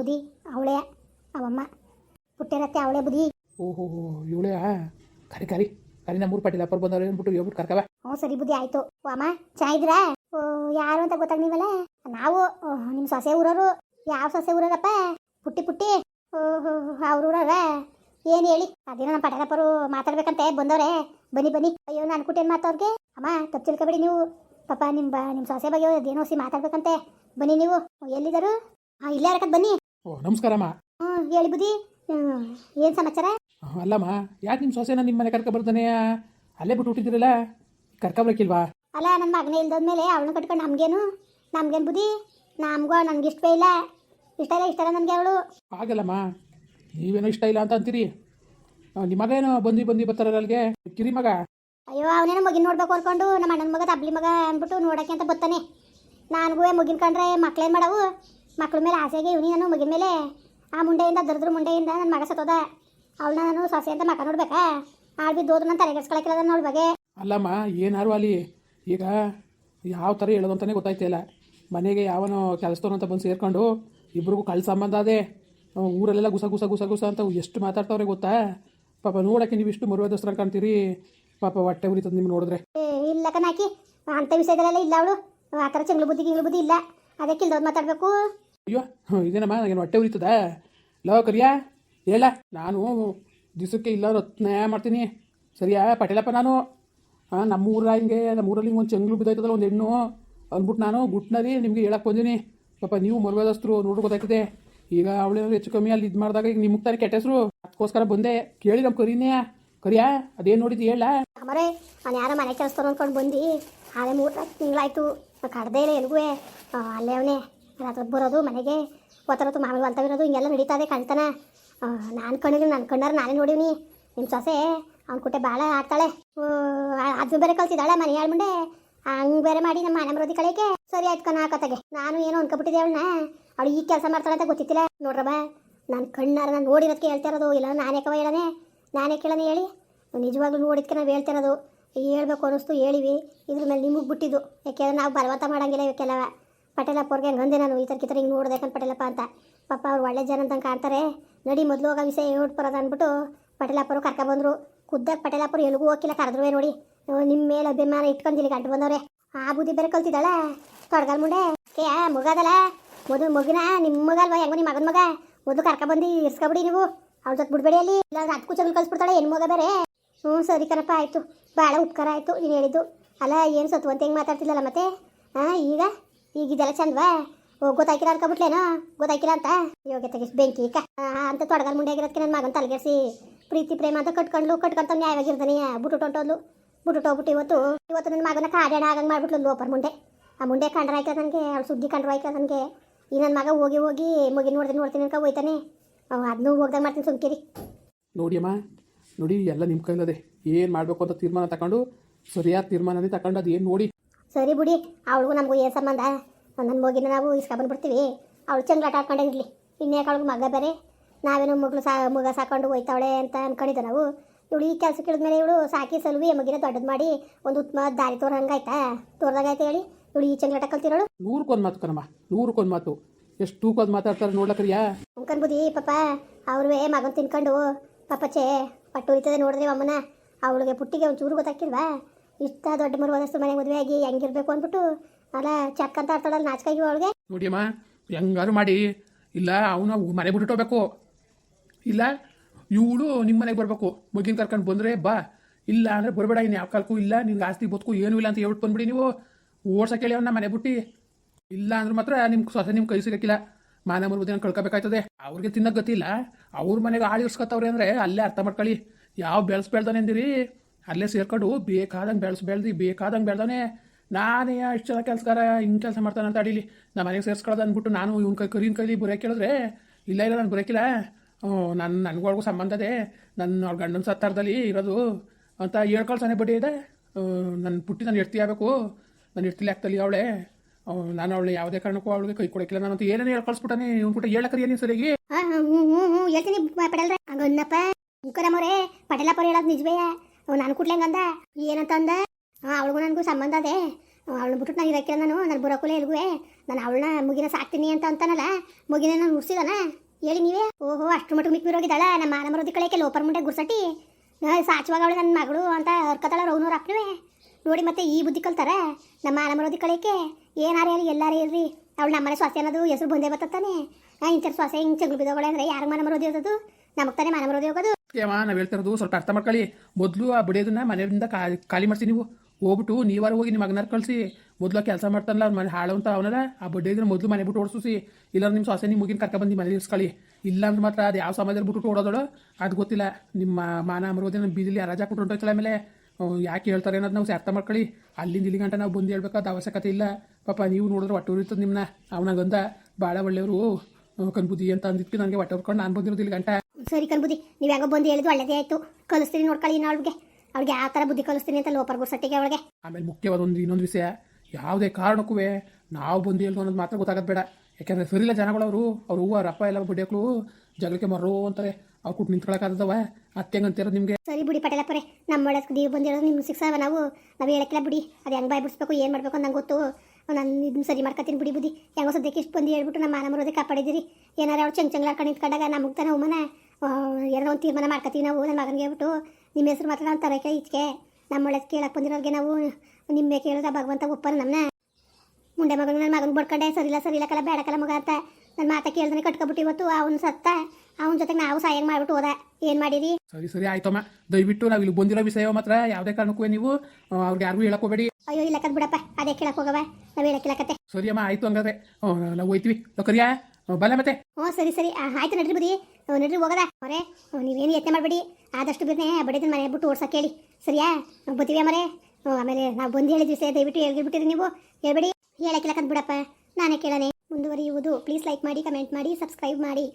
ಬುದಿ ಅವಳೇ ಅವಮ್ಮ. ಪುಟ್ಟಿರತ್ತೆ ಅವಳೇ ಬುದಿ ಓಹೋ ಇವಳೇ ಕರಿ ಕರಿ ಕರಿ ನಮ್ಮೂರು ಪಟ್ಟಿಲ್ಲ ಅಪ್ಪರ್ ಬಂದವ್ರು ಅಂದ್ಬಿಟ್ಟು ಹೇಳ್ಬಿಟ್ಟು ಕರ್ಕವ? ಹ್ಞೂ ಸರಿ ಬುದ್ಧಿ ಆಯ್ತು. ಓ ಅಮ್ಮ ಚೆನ್ನಾಗಿದ್ದೀರಾ ಓ ಯಾರು ಅಂತ ಗೊತ್ತಾಗ್ನಿವಲ್ಲ ನಾವು ನಿಮ್ಮ ಸೊಸೆ ಊರವರು. ಯಾವ ಸೊಸೆ ಊರಪ್ಪ ಪುಟ್ಟಿ ಪುಟ್ಟಿ. ಓಹೋ ಅವ್ರ ಊರವ್ರ? ಏನು ಹೇಳಿ? ಅದೇನೋ ನಮ್ಮ ಪಟೇಲಪ್ಪರು ಮಾತಾಡ್ಬೇಕಂತೆ ಬಂದವ್ರೆ. ಬನ್ನಿ ಬನ್ನಿ. ಅಯ್ಯೋ ನಾನು ಕುಟ್ಟೇನು ಮಾತವ್ರಿಗೆ ಅಮ್ಮ ತಪ್ಪು ತಿಳ್ಕೊಬೇಡಿ ನೀವು. ಪಾಪ ನಿಮ್ಮ ಬ ನಿಮ್ಮ ಸೊಸೆ ಬಗ್ಗೆ ಅದೇನೋ ಸಿ ಮಾತಾಡ್ಬೇಕಂತೆ. ಬನ್ನಿ ನೀವು. ಎಲ್ಲಿದ್ದರು? ಹಾಂ ಇಲ್ಲೇ ಹರಕತ್ ಬನ್ನಿ. ಓ ನಮಸ್ಕಾರಮ್ಮ ಹಾಂ ಹೇಳಿ ಬುದ್ಧಿ. ಏನು ಸಮಾಚಾರ? ಅಲ್ಲಮ್ಮ ಯಾಕೆ ನಿಮ್ಮ ಸೊಸೆನ ನಿಮ್ಮ ಮನೆ ಕರ್ಕ ಬರ್ತಾನೆ ಅಲ್ಲೇ ಬಿಟ್ಟು ಹುಟ್ಟಿದಿರಲ್ಲ ಕರ್ಕೊಬೇಕಿಲ್ವಾ ಅಲ್ಲ ನನ್ನ ಮಗನೇ ಇಲ್ದೋದ್ಮೇಲೆ ಅವಳನ್ನ ಕಟ್ಕೊಂಡು ನಮ್ಗೇನು? ನಮ್ಗೇನು ಬುದ್ಧಿ? ನಮಗೂ ನನಗೆ ಇಷ್ಟವೇ ಇಲ್ಲ. ಇಷ್ಟ ಇಲ್ಲ ಇಷ್ಟ ಇಲ್ಲ ನನಗೆ ಅವಳು. ಆಗಲ್ಲಮ್ಮ ನೀವೇನೋ ಇಷ್ಟ ಇಲ್ಲ ಅಂತ ಅಂತೀರಿ. ನಿಮ್ಮ ಮಗ ಏನೋ ಬಂದು ಬಂದು ಬರ್ತಾರಲ್ಲ ಅಲ್ಲಿಗೆ ಕಿರಿ ಮಗ. ಅಯ್ಯೋ ಅವನೇನೋ ಮಗಿನ ನೋಡ್ಬೇಕು ಅನ್ಕೊಂಡು ನಮ್ಮ ಅಣ್ಣನ ಮಗ ತಬ್ಲಿ ಮಗ ಅಂದ್ಬಿಟ್ಟು ನೋಡೋಕ್ಕೆ ಅಂತ ಬರ್ತಾನೆ. ನನಗೂ ಮಗಿನ ಕಂಡ್ರೆ ಮಕ್ಳೇನು ಮಾಡವು? ಮಕ್ಳ ಮೇಲೆ ಆಸೆಗೆ ಇವನಿ ನಾನು ಮಗಿನ ಮೇಲೆ ಆ ಮುಂಡೆಯಿಂದ ದರ್ದ್ರ ಮುಂಡೆಯಿಂದ ನನ್ನ ಮಗ ಸತ್ತೋದ. ಅವಳನ್ನ ನಾನು ಸೊಸೆ ಅಂತ ಮಕ ನೋಡ್ಬೇಕಾ? ಆಳ್ ಬಿದ್ದು ಹೋದ್ರು ನಾನು ತಲೆಗೆಡ್ಸ್ಕೊಳಕ್ಕಿಲ್ಲ ನೋಡ್ ಬಗ್ಗೆ. ಅಲ್ಲಮ್ಮ ಏನಾರು ಅಲ್ಲಿ? ಈಗ ಯಾವ ಥರ ಹೇಳೋದು ಅಂತಲೇ ಗೊತ್ತಾಯ್ತಿಲ್ಲ ಮನೆಗೆ ಯಾವನೋ ಕೆಲಸದವ್ರು ಅಂತ ಬಂದು ಸೇರ್ಕೊಂಡು ಇಬ್ರಿಗೂ ಕಳ್ಳ ಸಂಬಂಧ ಅದೇ. ಊರಲ್ಲೆಲ್ಲ ಗುಸ ಗುಸ ಗುಸ ಗುಸ ಅಂತ ಎಷ್ಟು ಮಾತಾಡ್ತಾವ್ರೆ ಗೊತ್ತಾ? ಪಾಪ ನೋಡೋಕ್ಕೆ ನೀವು ಇಷ್ಟು ಮರುವಾದಸ್ತ್ರ ಕಾಣ್ತೀರಿ. ಪಾಪ ಹೊಟ್ಟೆ ಉರಿತದೆ ನಿಮ್ಗೆ ನೋಡಿದ್ರೆ. ಇಲ್ಲ ಕಣಾಕಿ. ಅಂಥ ವಿಷಯದಲ್ಲೆಲ್ಲ ಇಲ್ಲ ಅವಳು. ಆ ಥರ ಚಂಗ್ಳು ಬುದ್ಧಿ ಗಿಂಗ್ಳು ಬುದ್ಧಿ ಇಲ್ಲ. ಅದಕ್ಕೆ ಇಲ್ದವ್ರು ಮಾತಾಡಬೇಕು. ಅಯ್ಯೋ ಇದೇನಮ್ಮ ನನಗೆ ಹೊಟ್ಟೆ ಉರಿತದ? ಲೋ, ಕರಿಯಾ, ಹೇಳ. ನಾನು ದಿವಸಕ್ಕೆ ಇಲ್ಲ ರತ್ನ ಮಾಡ್ತೀನಿ. ಸರಿಯಾ, ಪಟೇಲಪ್ಪ ನಾನು. ಹಾಂ ನಮ್ಮ ಊರ ಹಿಂಗೆ ನಮ್ಮ ಊರಲ್ಲಿ ಒಂದು ಚೆಂಗ್ಳು ಬಿದ್ದಾಯ್ತದಲ್ಲ, ಒಂದು ಹೆಣ್ಣು. ಅಂದ್ಬಿಟ್ಟು ನಾನು ಗುಟ್ನಲ್ಲಿ ನಿಮಗೆ ಹೇಳಕ್ಕೆ ಬಂದೀನಿ. ಪಾಪ ನೀವು ಮರುವಾದಸ್ತರು ನೋಡ್ರಿ ಈಗ ಅವಳೇನಾದ್ರು ಹೆಚ್ಚು ಕಮ್ಮಿ ಅಲ್ಲಿ ಇದು ಮಾಡಿದಾಗ ಈಗ ನಿಮ್ಗೆ ತಾನೇ ಕೆಟ್ಟ ಅದಕ್ಕೋಸ್ಕರ ಬಂದೆ. ಕೇಳಿ ನಮ್ಮ ಕರೀನೇ. ಕರಿಯಾ, ಅದೇನು ನೋಡಿದ್ದು ಹೇಳ. ಮರೇ ನಾನು ಯಾರೋ ಮನೆ ಕೆಲಸ ಅಂದ್ಕೊಂಡು ಬಂದು. ಹಾಳೆ ಮೂರು ತಿಂಗಳಾಯ್ತು. ಕಡ್ದೇ ಇಲ್ಲ ಎಲ್ಗೂ ಅಲ್ಲೇ ಅವನೇ. ರಾತ್ರಿ ಬರೋದು, ಮನೆಗೆ ಒತ್ತರತ್ತು ಮಾಮೂಲು ಅಂತವಿರೋದು ಹಿಂಗೆಲ್ಲ ನಡೀತದೆ ಕಳ್ತನ ನಾನು ಕಣ್ಣಿಗೆ ನನ್ನ ಕಣ್ಣಾರ ನಾನೇ ನೋಡೀನಿ ನಿಮ್ಮ ಸೊಸೆ ಅವ್ನ ಕುಟ್ಟೆ ಭಾಳ ಆಡ್ತಾಳೆ. ಅದು ಬೇರೆ ಕಲ್ಸಿದ್ದಾಳೆ ಮನೆ ಹೇಳ್ಮಂಡೆ ಹಂಗೆ ಬೇರೆ ಮಾಡಿ ನಮ್ಮ ಮನೆ ಮರೋದಿ ಕಳೆಗೆ ಸರಿ ಆಯ್ತು ಕಣ ಹಾಕತ್ತಾಗೆ ನಾನು ಏನೋ ಅನ್ಕೊಬಿಟ್ಟಿದ್ದೆ ಅವಳನ್ನ ಅವಳು ಈ ಕೆಲಸ ಮಾಡ್ತಾಳೆ ಅಂತ ಗೊತ್ತಿತ್ತಿಲ್ಲ. ನೋಡ್ರಬ ನಾನು ಕಣ್ಣಾರ ನಾನು ನೋಡಿರೋದಕ್ಕೆ ಹೇಳ್ತಾ ಇರೋದು. ಇಲ್ಲ, ನಾನೇ ಕವ ಹೇಳನೆ? ನಾನೇ ಕೇಳನೆ ಹೇಳಿ? ನಿಜವಾಗ್ಲೂ ನೋಡಿದ್ಕೆ ನಾವು ಹೇಳ್ತಿರೋದು ಹೇಳ್ಬೇಕು ಅನ್ನಿಸ್ತು ಹೇಳಿವಿ. ಇದ್ರ ಮೇಲೆ ನಿಮಗೆ ಬಿಟ್ಟಿದ್ದು. ಯಾಕೆಂದ್ರೆ ನಾವು ಬಲವಂತ ಮಾಡಂಗಿಲ್ಲ ಇವಕ್ಕೆಲ್ಲ ಪಟೇಲಪ್ಪ ಅವ್ರಿಗೆ ಹಂಗಂದೆ ನಾನು, ಈ ಥರ ಕಿತರ ಹಿಂಗೆ ನೋಡ್ದೆ ಕಣ್ ಪಟೇಲಪ್ಪ ಅಂತ. ಪಾಪ ಅವ್ರು ಒಳ್ಳೆ ಜನ ಅಂತಂಗೆ ಕಾಣ್ತಾರೆ. ನಡಿ ಮೊದಲು ಹೋಗೋ ವಿಷಯ ಹೇಳ್ಬರೋದು ಅಂದ್ಬಿಟ್ಟು ಪಟೇಲಪ್ಪರು ಕರ್ಕೊಬಂದ್ರು ಖುದ್ದಾಗಿ ಪಟೇಲಪ್ಪರು ಎಲ್ಲಿಗೂ ಹೋಗಿಲ್ಲ ಕರೆದ್ರುವೆ ನೋಡಿ. ನಿಮ್ಮ ಮೇಲೆ ಅಭಿಮಾನ ಇಟ್ಕೊಂಡಿಲ್ಲ ಗಂಟು ಬಂದವ್ರೆ. ಆ ಬುದ್ಧಿ ಬೇರೆ ಕಲ್ತಿದ್ದಾಳ. ತೊಡಗಲ್ ಮುಂಡೆ ಕೇ ಮುಗದಲ್ಲ? ಮೊದಲು ಮಗಿನ? ನಿಮ್ಮ ಮಗ ಅಲ್ವಾ? ಹೆಂಗೋ ನಿಮ್ಮ ಮಗನ ಮಗ. ಮೊದಲು ಕರ್ಕೊಬಂದು ಇರ್ಸ್ಕೊಬಿಡಿ ನೀವು. ಅವ್ರ ಜೊತೆ ಬಿಡ್ಬೇಡಿ ಅಲ್ಲಿ. ಇಲ್ಲ ಹತ್ತು ಕುಚ್ಚಗಳು ಕಳ್ಸ್ಬಿಡ್ತಾಳೆ ಹೆಣ್ಣು ಮಗ ಬೇರೆ? ಹ್ಞೂ, ಸರಿ ಕರಪ್ಪ ಆಯಿತು. ಭಾಳ ಉಪಕಾರ ಆಯಿತು ನೀನು ಹೇಳಿದ್ದು. ಅಲ್ಲ, ಏನು ಸತ್ವಂತ ಹೆಂಗೆ ಮಾತಾಡ್ತಿಲ್ಲಲ್ಲ ಮತ್ತೆ? ಹಾಂ ಈಗ? ಈಗ ಇದೆಲ್ಲ ಚಂದವಾ? ಓ, ಗೊತ್ತಾಯ್ಕಿಲ್ಲ ಅನ್ಕೊಬಿಟ್ಲೇನೋ? ಗೊತ್ತಾಕಿರ ಅಂತ? ಯೋಗ್ಯತೆಗೆ ಬೆಂಕಿ ಅಂತ ತೊಡಗಲ್ ಮುಂಡೆ ಆಗಿರೋದಕ್ಕೆ ನನ್ನ ಮಗನ ತಲೆಗೆಸಿ ಪ್ರೀತಿ, ಪ್ರೇಮ ಅಂತ ಕಟ್ಕೊಂಡ್ಲು ಕಟ್ಕೊಂತ ನ್ಯಾಯವಾಗಿರ್ತಾನೆ ಬುಟ್ಟು ಹೊಂಟೋದ್ಲು ಬುಟ್ಟು ಹೋಗ್ಬಿಟ್ಟು ಇವತ್ತು ಇವತ್ತು ನನ್ನ ಮಗನ ಕಾಡೇಣ ಆಗಂಗೆ ಮಾಡ್ಬಿಟ್ಲು ಲೋಪರ್ ಮುಂಡೆ. ಆ ಮುಂಡೆ ಕಂಡ್ರೆ ಆಯ್ತದ ನನಗೆ, ಅವ್ಳು ಸುದ್ದಿ ಕಂಡ್ರು ಆಯ್ತದ ನನಗೆ. ಈ ನನ್ನ ಮಗ ಹೋಗಿ ಹೋಗಿ ಮುಗಿ ನೋಡ್ತೀನಿ ನೋಡ್ತೀನಿ ಅನ್ಕೊ ಹೋಯ್ತಾನೆ. ಅದನ್ನೂ ಹೋಗ್ದಾಗ ಮಾಡ್ತೀನಿ ಸುಮ್ಕಿರಿ. ನೋಡಿಯಮ್ಮ ನೋಡಿ ಎಲ್ಲ ನಿಮ್ಮ ಕೈಲದೆ ಏನು ಮಾಡಬೇಕು ಅಂತ ತೀರ್ಮಾನ ತಗೊಂಡು ಸರಿಯಾದ ತೀರ್ಮಾನನೇ ತಗೊಂಡು ಅದು ಏನು ನೋಡಿ. ಸರಿ ಬಿಡಿ ಅವಳಿಗೂ ನಮಗೂ ಏನು ಸಂಬಂಧ? ನನ್ನ ಮಗಿನ ನಾವು ಇಸ್ಕೊಂಡ್ಬಂದ್ಬಿಡ್ತೀವಿ ಅವಳು ಚಂದ್ರ ಆಡ್ಕೊಂಡೇ ಇರಲಿ. ಇನ್ನೇಕೆ ಅವಳಿಗೆ ಮಗ ಬೇರೆ. ನಾವೇನೋ ಮಗಳು ಸಾ ಮಗ ಸಾಕೊಂಡು ಹೋಯ್ತಾವಳೆ ಅಂತ ಅನ್ಕೊಂಡಿದ್ದೆ ನಾವು. ಇವಳು ಈ ಕೆಲಸಕ್ಕೆ ಮೇಲೆ ಇವಳು ಸಾಕಿ ಸಲುವಿ ಮಗಿನ ದೊಡ್ಡದು ಮಾಡಿ ಒಂದು ಉತ್ತಮ ದಾರಿ ತೋರ ಹಂಗಾಯ್ತಾ? ತೋರ್ದಾಗಾಯ್ತು ಹೇಳಿ? ಇವಳು ಈ ಚಂಗ್ಲಾಟ ಕಲ್ತಿರೋಳು? ನೂರಕ್ಕೊಂದು ಮಾತು ಕಣಮ್ಮ ನೂರಕ್ಕೊಂದು ಮಾತು. ಎಷ್ಟು ತೂಕದ ಮಾತಾಡ್ತಾರೆ ನೋಡ್ಲಕ್ಕರಿಯಾ ಅಂಕನ್ ಬುದಿ ಪಾಪ. ಅವ್ರುವೆ ಮಗನ ತಿನ್ಕೊಂಡು ಪಾಪಚ್ಚೆ ಪಟ್ಟು ಉರಿತದೆ ನೋಡಿದ್ರೆ ಅಮ್ಮನ. ಅವಳಿಗೆ ಪುಟ್ಟಿಗೆ ಒಂದು ಚೂರು ಗೊತ್ತಾಗ್ತಿಲ್ವಾ? ಇಷ್ಟ ದೊಡ್ಡ ಮರು ಹೋದಷ್ಟು ಮನೆಗೆ ಮದುವೆ ಆಗಿ ಹೆಂಗಿರ್ಬೇಕು ಅಂದ್ಬಿಟ್ಟು ಅಲ್ಲ ಚಕ್ ಅಂತ ಆಡ್ತಾಳಲ್ಲ ನಾಚಿಕಾಗಿ ಅವಳಿಗೆ. ನೋಡಿಯಮ್ಮ ಹೆಂಗಾರು ಮಾಡಿ. ಇಲ್ಲ, ಅವನು ಮನೆ ಬಿಟ್ಟು ಇಲ್ಲ, ಇವಳು ನಿಮ್ಮ ಮನೆಗೆ ಬರಬೇಕು. ಮಗಿನ ಕರ್ಕೊಂಡು ಬಂದರೆ ಬಾ. ಇಲ್ಲ ಅಂದರೆ ಬರಬೇಡ ಇನ್ನು ಯಾವ ಕಾಲಕ್ಕೂ ಇಲ್ಲ ನಿಮ್ಗೆ ಆಸ್ತಿ ಬದುಕು ಏನೂ ಇಲ್ಲ ಅಂತ ಹೇಳ್ಬಿಟ್ಟು ಬಂದ್ಬಿಡಿ ನೀವು. ಓಡ್ಸಕ್ಕೆ ಹೇಳಿ ಅವ್ನ ಮನೆ ಬಿಟ್ಟು. ಇಲ್ಲ ಅಂದ್ರೆ ಮಾತ್ರ ನಿಮ್ಮ ಸೊಸೆ ನಿಮ್ಮ ಕೈ ಸಿಗಕ್ಕಿಲ್ಲ ಮಾನ ಮರುದಿನ ಕಳ್ಕೊಬೇಕಾಯ್ತದೆ. ಅವ್ರಿಗೆ ತಿನ್ನೋಕೆ ಗೊತ್ತಿಲ್ಲ ಅವ್ರ ಮನೆಗೆ ಆಳು ಇರ್ಸ್ಕೊತವ್ರೆ ಅಂದರೆ ಅಲ್ಲೇ ಅರ್ಥ ಮಾಡ್ಕೊಳ್ಳಿ. ಯಾವ ಬೆಳೆಸ್ ಅಂದಿರಿ? ಅಲ್ಲೇ ಸೇರ್ಕೊಂಡು ಬೇಕಾದಂಗೆ ಬೆಳೆಸ್, ಬೆಳೆದು, ಬೇಕಾದಂಗೆ ಬೆಳ್ದಾನೆ ನಾನೇ ಇಷ್ಟು ಜನ ಕೆಲಸಗಾರ, ಹಿಂಗೆ ಕೆಲಸ ಮಾಡ್ತಾನೆ ಅಂತ ಅಡಿಲಿ. ನಮ್ಮ ಮನೆಗೆ ಸೇರಿಸ್ಕೊಳ್ಳೋದು ಅಂದ್ಬಿಟ್ಟು ನಾನು ಇವ್ನ ಕೈ, ಕರಿನ ಕೈಲಿ ಬುರೆ ಕೇಳಿದ್ರೆ, ಇಲ್ಲ ಇಲ್ಲ, ನಾನು ಬರೋಕಿಲ್ಲ ನನ್ನ ನನಗೊಳಗೂ ಸಂಬಂಧ ಇದೆ. ನನ್ನ ಅವ್ರ ಗಂಡನ ಸತ್ತಾರದಲ್ಲಿ ಇರೋದು ಅಂತ ಹೇಳ್ಕೊಳ್ತಾನೆ ಬಡ್ಡಿ ಇದೆ. ನನ್ನ ಪುಟ್ಟಿ ನಾನು ಎಡ್ತಿ ಆಗಬೇಕು. ನಾನು ಎಡ್ತಿಲಿ ಆಗ್ತಲಿ ಅವಳೆ. ನಾನು ಅವಳು ಯಾವುದೇ ಕಾರಣಕ್ಕೂ ಅವಳಿಗೆ ಕೈ ಕೊಡಕ್ಕಿಲ್ಲ. ನಾನು ಅಂತ ಏನೇನು ಹೇಳ್ಕೊಳ್ಸ್ಬಿಟ್ಟಾನೆ. ಇವ್ನು ಕೂಡ ಸರಿಯಾಗಿ? ಹೂ ಹೂ ಹ್ಞೂ ಹೇಳ್ತೀನಿ ಪಟೇಲ್ರೆ. ಹಂಗನ್ನಪ್ಪ ಮುಖರಮ್ಮವ್ರೆ ಪಟೇಲಪ್ಪರು ಹೇಳೋದು ನಿಜವೇ ನಾನು ಕುಟ್ಲಂಗಂದ ಏನಂತ ಅಂದ ಹಾಂ ಅವಳಿಗೂ ನನಗೂ ಸಂಬಂಧ ಅದೇ. ಅವಳನ್ನ ಬಿಟ್ಟು ನಾನು ಇರೋಕ್ಕಿಲ್ಲ ನಾನು. ನಾನು ಬರೋಕುಲೇ ಎಲ್ಗುವೆ. ನಾನು ಅವಳನ್ನ ಮುಗಿನ ಸಾಕ್ತೀನಿ ಅಂತ ಅಂತಾನಲ್ಲ. ಮುಗಿನ ನಾನು ಉಡ್ಸಿದಾನ ಹೇಳಿ ನೀವೇ. ಓಹೋ ಅಷ್ಟು ಮಟ್ಟಿಗೆ ಮಿಕ್ ಬಿರೋಗಿದ್ದಾಳ ನಮ್ಮ ಮಾನ ಮರೋದಿ ಕಳೆಯಕ್ಕೆ ಲೋಪರ್ ಮುಂಡೆ ಗುರ್ಸಟ್ಟಿ ಸಾಚುವಾಗ ಅವಳು ನನ್ನ ಮಗಳು ಅಂತ ಹರ್ಕತಾಳ ರೌನವ್ರು ಹಾಕ್ನವೆ ನೋಡಿ ಮತ್ತೆ ಈ ಬುದ್ಧಿ ಕಲ್ತಾರ. ನಮ್ಮ ಮಾನ ಮರೋದಿ ಕಳೆಯಕ್ಕೆ ಏನಾರ ಇರಲಿ, ಎಲ್ಲಾರು ಹೇಳ್ರಿ ಅವಳು ನಮ್ಮನೆ ಸ್ವಾಸೆ ಅನ್ನೋದು ಹೆಸರು ಬಂದೇ ಬತ್ತಾನೆ ಇಂಚರ್ ಸ್ವಾಸೆ ಹಿಂಗೆ ಚಗಳು ಬಿದ್ದೋಗಳೆ ಅಂದರೆ ಯಾರು ಮಾನ ಮರೋದಿ ಹೋಗೋದು ನಮಗೆ ತಾನೇ ಮಾನ ಮರೋದಿ ಹೋಗೋದು. ನಾವು ಹೇಳ್ತಿರೋದು ಸ್ವಲ್ಪ ಅರ್ಥ ಮಾಡ್ಕೊಳ್ಳಿ. ಮೊದಲು ಆ ಬಿಡೋದನ್ನ ಮನೆಯಿಂದ ಖಾಲಿ ಮಾಡ್ತೀನಿ ನೀವು. ಹೋಗ್ಬಿಟ್ಟು ನೀವಾರ ಹೋಗಿ ನಿಮ್ಮ ಮಗನಾರ ಕಳಿಸಿ. ಮೊದಲು ಕೆಲಸ ಮಾಡ್ತಾನಲ್ಲ ಅವ್ನ ಮನೆ ಹಾಳು ಅಂತ ಅವನಲ್ಲ ಆ ಬಡ್ಡಿದ್ರೆ ಮೊದಲು ಮನೆ ಬಿಟ್ಟು ಓಡಿಸಿ ಇಲ್ಲ ನಿಮ್ಮ ಸೊಸೆ ನಿಮ್ಮ ಮುಗಿನ ಕರ್ಕೊಬಂದು ಮನೇಲಿ ಇರಿಸ್ಕೊಳ್ಳಿ. ಇಲ್ಲ ಅಂದ್ರೆ ಮಾತ್ರ ಅದು ಯಾವ ಸಮಾಜದಲ್ಲಿ ಬಿಟ್ಟು ಓಡೋದಳು, ಅದು ಗೊತ್ತಿಲ್ಲ. ನಿಮ್ಮ ಮಾನ ಮರೋದಿ ನಮ್ಮ ಬೀದಿಲಿ ರಜಾ ಕೊಟ್ಟು ಆಮೇಲೆ. ಯಾಕೆ ಹೇಳ್ತಾರೆ ಅನ್ನೋದು ನಾವು ಅರ್ಥ ಮಾಡ್ಕೊಳ್ಳಿ. ಅಲ್ಲಿಂದ ಇಲ್ಲಿ ಗಂಟ ನಾವು ಬಂದು ಹೇಳ್ಬೇಕಾದ ಅವಶ್ಯಕತೆ ಇಲ್ಲ. ಪಾಪ ನೀವು ನೋಡಿದ್ರೆ ಒಟ್ಟು ಉರಿತದೆ ನಿಮ್ಮನ್ನ ಅವನಾಗಂದ ಭಾಳ ಒಳ್ಳೆಯವರು ಕನ್ಬುದ್ಧಿ ಅಂತ ಅಂದಿದ್ಕೆ ನನಗೆ ಹೊಟ್ಟೆ ಉರ್ಕೊಂಡು ನಾನು ಬಂದಿರೋದು ಇಲ್ಲಿ ಗಂಟ. ಸರಿ ಕಣ್ಬುದ್ಧಿ ನೀವು ಯಾಕೋ ಬಂದು ಹೇಳಿದ್ರು ಒಳ್ಳೇದೇ ಆಯ್ತು. ಕಲಿಸ್ತೀನಿ ನೋಡ್ಕೊಳ್ಳಿ ಇನ್ನು ಅವ್ಳಿಗೆ ಅವ್ಳಿಗೆ ಆ ಥರ ಬುದ್ಧಿ ಕಲಿಸ್ತೀನಿ ಅಂತ ಲೋಪರ್ ಗುರ್ಸಟ್ಟಿಗೆ ಅವಳಿಗೆ. ಆಮೇಲೆ ಮುಖ್ಯವಾದ ಒಂದು ಇನ್ನೊಂದು ವಿಷಯ ಯಾವುದೇ ಕಾರಣಕ್ಕೂ ನಾವು ಬಂದು ಹೇಳ್ದು ಅನ್ನೋದು ಮಾತ್ರ ಗೊತ್ತಾಗೋದು ಬೇಡ. ಯಾಕೆಂದರೆ ಸರಿಲ್ಲ ಅವರು ಅವ್ರು ಹೂವು ಅವ್ರ ಅಪ್ಪ ಎಲ್ಲ ಬಡ್ಡಿಯಕ್ಳು ಜಗಳಕ್ಕೆ ಮರೋ ಅಂತಾರೆ. ಅವ್ರು ಕೊಟ್ಟು ಅತ್ತೆ ಹೆಂಗಂತಿರೋದು ನಿಮಗೆ. ಸರಿ ಬಿಡಿ ಪಟೇಲಪ್ಪರೆ ನಮ್ಮ ಒಳಗೆ ನೀವು ಬಂದಿರೋದು ನಿಮ್ಗೆ ಸಿಕ್ಸವ ನಾವು. ನಾವು ಹೇಳಕ್ಕಿಲ್ಲ ಬಿಡಿ ಅದು ಹೆಂಗೆ ಬಾಯ್ ಬಿಡಿಸ್ಬೇಕು ಏನು ಮಾಡಬೇಕು ನಂಗೆ ಗೊತ್ತು. ನಾನು ಇದನ್ನ ಸರಿ ಮಾಡ್ಕೊತೀನಿ ಬಿಡಿ ಬುದ್ಧಿ. ಹೆಂಗೋ ಸದ್ಯಕ್ಕೆ ಇಷ್ಟು ಬಂದು ಹೇಳ್ಬಿಟ್ಟು ನಮ್ಮ ಮಾನ ಮರೋದೇ ಕಾಪಾಡಿದಿರಿ ಏನಾರು ಅವ್ರು ಚಂಗ್ ಚಂಗ್ಲಾಡ್ಕೊಂಡು ನಿಂತ್ಕೊಂಡಾಗ ನಮಗೆ ತಾನೆ ಅವಮಾನ? ಏನೋ ಒಂದು ತೀರ್ಮಾನ ಮಾಡ್ಕೊತೀವಿ ನಾವು ನನ್ನ ಮಗನಿಗೆ ಹೇಳ್ಬಿಟ್ಟು ನಿಮ್ಮ ಹೆಸರು ಮಾತ್ರ ನಾನು ತರೋಕೆ ಈಚೆಗೆ. ಕೇಳಕ್ಕೆ ಬಂದಿರೋರಿಗೆ ನಾವು ನಿಮ್ಮೆ ಕೇಳಿದ ಭಗವಂತ ಒಪ್ಪಲ್ಲ ನಮ್ಮನ್ನ ಮುಂಡೆ ಮಗನ ನನ್ನ ಮಗನ ಬಡ್ಕೊಂಡೆ ಸರಿಲ್ಲ ಸರಿಲ್ಲ ಕಲ ಬೇಡ ಕಲ ಮಗ ಅಂತ. ನನ್ನ ಮಾತ ಕೇಳಿದ್ರೆ ಕಟ್ಕೊಬಿಟ್ಟು ಇವತ್ತು ಅವನು ಸತ್ತ. ಅವ್ನ ಜೊತೆಗೆ ನಾವು ಸಹಾಯ ಮಾಡ್ಬಿಟ್ಟು ಹೋದ. ಏನು ಮಾಡಿರಿ ಸರಿ ಸರಿ ಆಯ್ತಮ್ಮ ದಯವಿಟ್ಟು ನಾವು ಇಲ್ಲಿ ಬಂದಿರೋ ವಿಷಯ ಮಾತ್ರ ಯಾವುದೇ ಕಾರಣಕ್ಕೂ ನೀವು ಅವ್ರಿಗೆ ಯಾರಿಗೂ ಹೇಳಕ್ ಹೋಗಬೇಡಿ. ಅಯ್ಯೋ ಇಲ್ಲಕ್ಕದ್ ಬಿಡಪ್ಪ ಅದೇ ಕೇಳಕ್ ಹೋಗವ. ನಾವು ಹೇಳಕ್ಕಿಲ್ಲಕತ್ತೆ ಸರಿ ಅಮ್ಮ ಆಯ್ತು ಹಂಗಾದ್ರೆ. ನಾವು ಹೋಯ್ತೀವಿ. ಕರಿಯಾ ಬಲ ಮತ್ತೆ. ಹ್ಞೂ ಸರಿ ಸರಿ. ಆಯ್ತು, ನಡ್ರಿ ಬುದಿ ನಡ್ರಿ, ಹೋಗದ. ಮರೆ ನೀವೇನು ಯತ್ನೆ ಮಾಡಬೇಡಿ. ಆದಷ್ಟು ಬಿಡ್ನೆ ಬಡಿದ ಮನೆ ಬಿಟ್ಟು ಓಡ್ಸಕ್ಕೆ ಹೇಳಿ. ಸರಿಯಾ? ಬತ್ತೀವಿ ಮರೆ? ಆಮೇಲೆ ನಾವು ಬಂದು ಹೇಳಿದ್ವಿ ಸೇ ದಯವಿಟ್ಟು ಹೇಳ್ಬಿಟ್ಟಿರಿ ನೀವು. ಹೇಳ್ಬೇಡಿ. ಹೇಳಕ್ಕಿಲ್ಲಕದ್ ಬಿಡಪ್ಪ ನಾನೇ ಕೇಳನೆ. ಮುಂದುವರಿಯುವುದು. ಪ್ಲೀಸ್ ಲೈಕ್ ಮಾಡಿ, ಕಮೆಂಟ್ ಮಾಡಿ, ಸಬ್ಸ್ಕ್ರೈಬ್ ಮಾಡಿ.